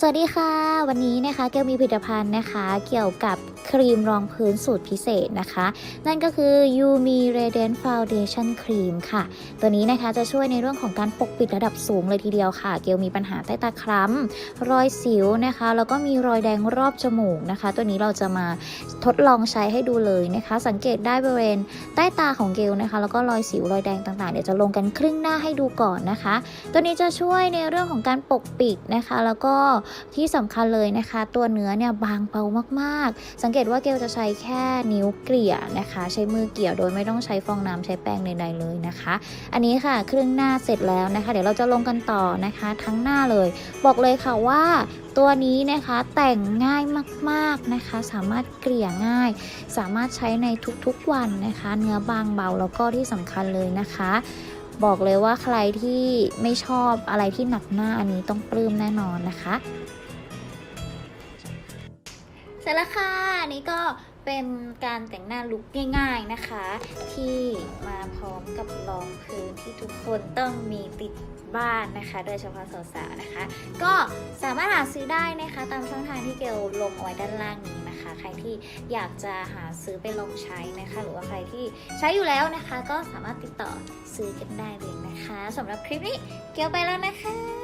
สวัสดีค่ะ วันนี้นะคะเกลมีผลิตภัณฑ์นะคะ เกี่ยวกับครีมรองพื้นสูตรพิเศษนะคะ นั่นก็คือ Yumi Radiant Foundation Cream ค่ะ ตัวนี้นะคะจะช่วยในเรื่องของการปกปิดระดับสูงเลยทีเดียวค่ะ เกลมีปัญหาใต้ตาคล้ำรอยสิวนะคะ แล้วก็มีรอยแดงรอบจมูกนะคะ ตัวนี้เราจะมาทดลองใช้ให้ดูเลยนะคะ สังเกตได้บริเวณใต้ตาของเกลนะคะ แล้วก็รอยสิวรอยแดงต่างๆเดี๋ยวจะลงกันครึ่งหน้าให้ดูก่อนนะคะ ตัวนี้จะช่วยในเรื่องของการปกปิดนะคะ แล้วก็ที่สำคัญเลยนะคะ ตัวเนื้อเนี่ยบางเบามากๆ สังเกตว่าเกลจะใช้แค่นิ้วเกลี่ยนะคะ ใช้มือเกลี่ยโดยไม่ต้องใช้ฟองน้ำใช้แป้งใดๆเลยนะคะ อันนี้ค่ะครึ่งหน้าเสร็จแล้วนะคะ เดี๋ยวเราจะลงกันต่อนะคะ ทั้งหน้าเลย บอกเลยค่ะว่าตัวนี้นะคะแต่งง่ายมากๆนะคะ สามารถเกลี่ยง่าย สามารถใช้ในทุกๆวันนะคะ เนื้อบางเบาแล้วก็ที่สำคัญเลยนะคะ บอกเลยว่าใครที่ไม่ชอบอะไรที่หนักหน้าอันนี้ต้องปลื้มแน่นอนนะคะเสร็จแล้วค่ะอันนี้ก็เป็นการแต่งหน้าลุคง่ายๆนะคะ ที่มาพร้อมกับรองพื้นที่ทุกคนต้องมีติดบ้านนะคะ โดยเฉพาะสาวๆนะคะ ก็สามารถหาซื้อได้นะคะ ตามช่องทางที่เกลลงเอาไว้ด้านล่างนี้ ใครที่อยากจะหาซื้อไปลองใช้นะคะ หรือว่าใครที่ใช้อยู่แล้วนะคะ ก็สามารถติดต่อซื้อกันได้เลยนะคะสำหรับคลิปนี้เกลไปแล้วนะคะ